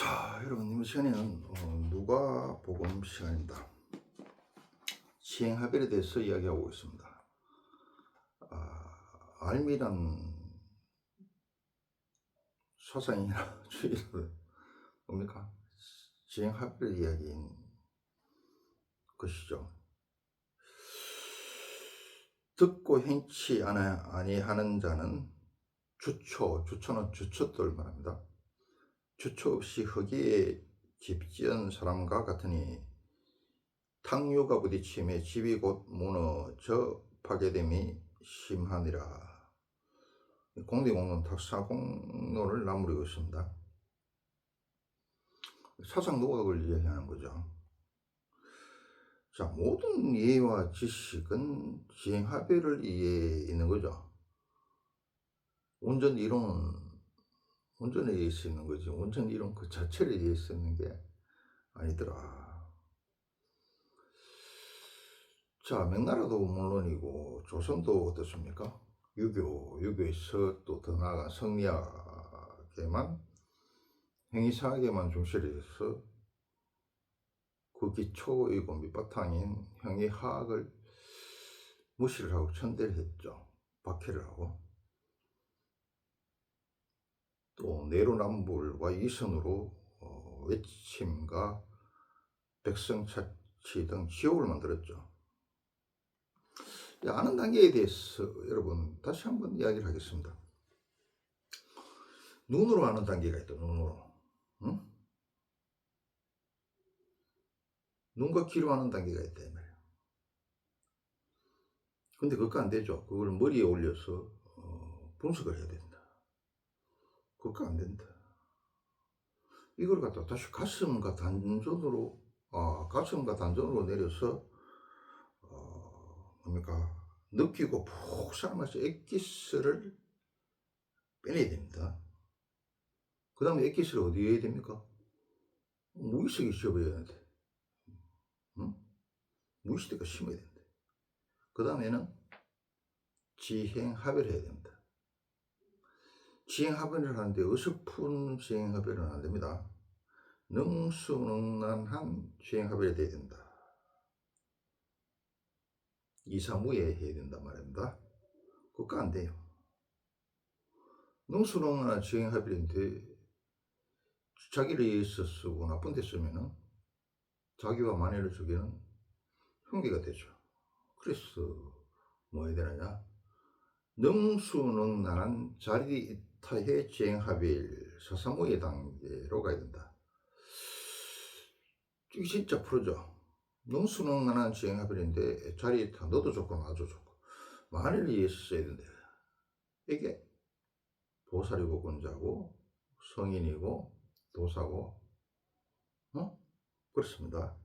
자, 여러분, 이번 시간에는 어, 누가 복음 시간입니다. 시행합일에 대해서 이야기하고 있습니다. 아, 알미란 사상이나 주의를 뭡니까? 시행합일 이야기인 것이죠. 듣고 행치 아니하는 자는 주초, 주초는 주초들 말합니다. 주초 없이 흙에 집 지은 사람과 같으니 탕유가 부딪힘에 집이 곧 무너져 파괴됨이 심하니라. 공대공론 탁사공론을 나무리고 있습니다. 사상 노각을 이야기하는 거죠. 자, 모든 예와 지식은 지행합의를 이해에 있는 거죠. 온전 이론은 온전히 이해할 수 있는 거지. 온전 이론 그 자체를 이해할 수 있는 게 아니더라. 자, 명나라도 물론이고 조선도 어떻습니까? 유교, 유교에서 또 더 나아가 성리학에만 행위사학에만 중시를 해서 그 기초이고 밑바탕인 행위화학을 무시를 하고 천대를 했죠. 박해를 하고. 또 내로남불과 이선으로 어, 외침과 백성차치 등 지옥을 만들었죠. 이 아는 단계에 대해서 여러분 다시 한번 이야기를 하겠습니다. 눈으로 아는 단계가 있다. 눈으로. 응? 눈과 귀로 아는 단계가 있다. 근데 그거 안 되죠. 그걸 머리에 올려서 어, 분석을 해야 된다. 그거 안 된다. 이걸 갖다 다시 가슴과 단전으로, 아, 가슴과 단전으로 내려서, 어, 뭡니까, 느끼고 푹 삶아서 액기스를 빼내야 됩니다. 그 다음에 액기스를 어디에 해야 됩니까? 무의식에 씌워버려야 돼. 응? 무의식대가 심어야 된다. 그 다음에는 지행합의를 해야 됩니다. 지행합의를 하는데 어설픈 지행합의는 안 됩니다. 능수능란한 지행합의를 해야 된다. 이사무에 해야 된다 말입니다. 그거 안 돼요. 능수능란한 지행합의인데 자기를 위해서 쓰고 나쁜 데 쓰면은 자기와 만회를 주기는 흉기가 되죠. 그래서 뭐 해야 되느냐? 능수능란한 자리 타해 지행합일 사사무의 단계로 가야 된다. 이게 진짜 프로죠. 능수능란한 지행합일인데 자리 타 너도 좋고 나도 좋고 만일 써야 된다. 이게 보살이고 권자고 성인이고 도사고 어? 그렇습니다.